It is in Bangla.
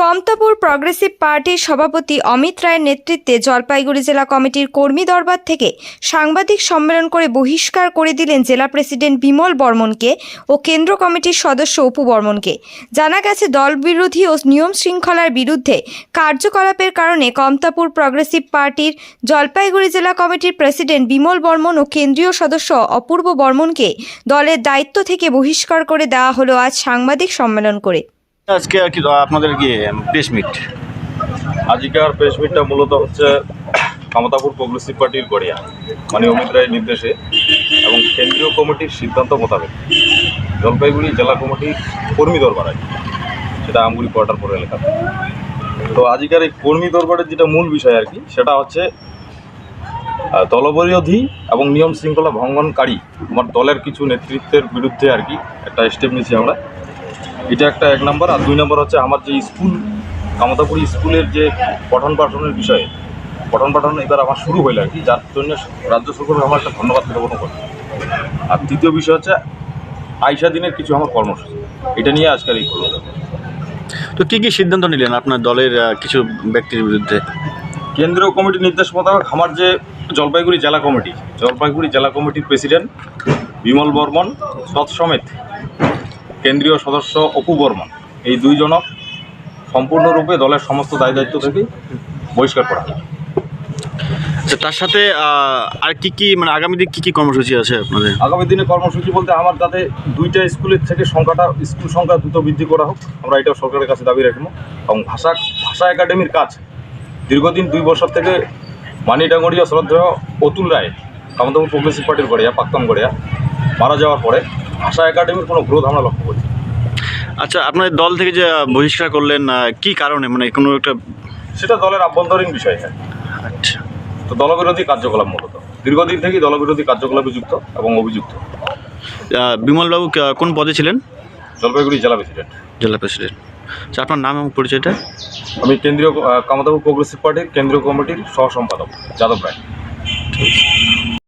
কমতাপুর প্রগ্রেসিভ পার্টির সভাপতি অমিত রায়ের নেতৃত্বে জলপাইগুড়ি জেলা কমিটির কর্মী দরবার থেকে সাংবাদিক সম্মেলন করে বহিষ্কার করে দিলেন জেলা প্রেসিডেন্ট বিমল বর্মনকে ও কেন্দ্র কমিটির সদস্য অপু বর্মনকে। জানা গেছে, দলবিরোধী ও নিয়ম শৃঙ্খলার বিরুদ্ধে কার্যকলাপের কারণে কমতাপুর প্রগ্রেসিভ পার্টির জলপাইগুড়ি জেলা কমিটির প্রেসিডেন্ট বিমল বর্মন ও কেন্দ্রীয় সদস্য অপূর্ব বর্মনকে দলের দায়িত্ব থেকে বহিষ্কার করে দেওয়া হলো আজ সাংবাদিক সম্মেলন করে। আজকে আর কি, আপনাদের কি প্রেস মিট আজকের প্রেস মিটটা মূলত হচ্ছে কামতাপুর প্রগ্রেসিভ পার্টির গড়িয়া মানে অমিত রায়ের নির্দেশে এবং কেন্দ্রীয় কমিটির সিদ্ধান্ত মোতাবেক জলপাইগুড়ি জেলা কমিটির কর্মী দরবার আছে সেটা আমগুড়ি কোয়ার্টার পরে এলাকা তো আজকের এই কর্মী দরবারের যেটা মূল বিষয় আর কি, সেটা হচ্ছে দলবিরোধী এবং নিয়ম শৃঙ্খলা ভঙ্গনকারী, আমার দলের কিছু নেতৃত্বের বিরুদ্ধে আর কি একটা স্টেপ নিয়েছি আমরা এটা একটা এক নম্বর। আর দুই নম্বর হচ্ছে আমার যে স্কুল কামতাপুরি স্কুলের যে পঠন পাঠনের বিষয়ে পঠন পাঠন এবার আমার শুরু আর কি যার জন্য রাজ্য সরকারের আমার একটা ধন্যবাদ জ্ঞাপন করি আর তৃতীয় বিষয় হচ্ছে আইসা দিনের কিছু আমার কর্মসূচি। এটা নিয়ে আজকাল এই করল তো কী কী সিদ্ধান্ত নিলেন আপনার দলের কিছু ব্যক্তির বিরুদ্ধে? কেন্দ্রীয় কমিটির নির্দেশ মোতাবেক আমার যে জলপাইগুড়ি জেলা কমিটি জলপাইগুড়ি জেলা কমিটির প্রেসিডেন্ট বিমল বর্মন তৎসমেত কেন্দ্রীয় সদস্য অপু বর্মন। এই দুইজনক সম্পূর্ণরূপে দলের সমস্ত দায় দায়িত্ব থেকে বহিষ্কার করা হয় আচ্ছা তার সাথে আর কি কি মানে আগামী দিন কি কি কর্মসূচি আছে আপনাদের? আগামী দিনে কর্মসূচি বলতে আমার তাতে দুইটা স্কুলের থেকে সংখ্যাটা স্কুল সংখ্যা দ্রুত বৃদ্ধি করা হোক। আমরা এটাও সরকারের কাছে দাবি রাখব। এবং ভাষা ভাষা একাডেমির কাজ দীর্ঘদিন দুই বছর থেকে মানিডাঙ্গরিয়া শ্রদ্ধেয় অতুল রায় কামতাপুর প্রগ্রেসিভ পার্টির গড়িয়া প্রাক্তন গড়িয়া মারা যাওয়ার পরে ভাষা একাডেমির কোনো গ্রোথ আমরা লক্ষ্য করি আচ্ছা আপনাদের দল থেকে যে বহিষ্কার করলেন কি কারণে? মানে কোনো একটা সেটা দলের আভ্যন্তরীণ বিষয় হ্যাঁ। আচ্ছা। তো দলবিরোধী কার্যকলাপ মূলত। দীর্ঘদিন থেকেই দলবিরোধী কার্যকলাপে যুক্ত এবং অভিযুক্ত। বিমলবাবু কোন পদে ছিলেন? জলপাইগুড়ি জেলা প্রেসিডেন্ট জেলা প্রেসিডেন্ট আচ্ছা আপনার নাম এবং পরিচয়টা? আমি কেন্দ্রীয় কামতাপুর প্রগ্রেসিভ পার্টির কেন্দ্রীয় কমিটির সহ সম্পাদক যাদব রায়।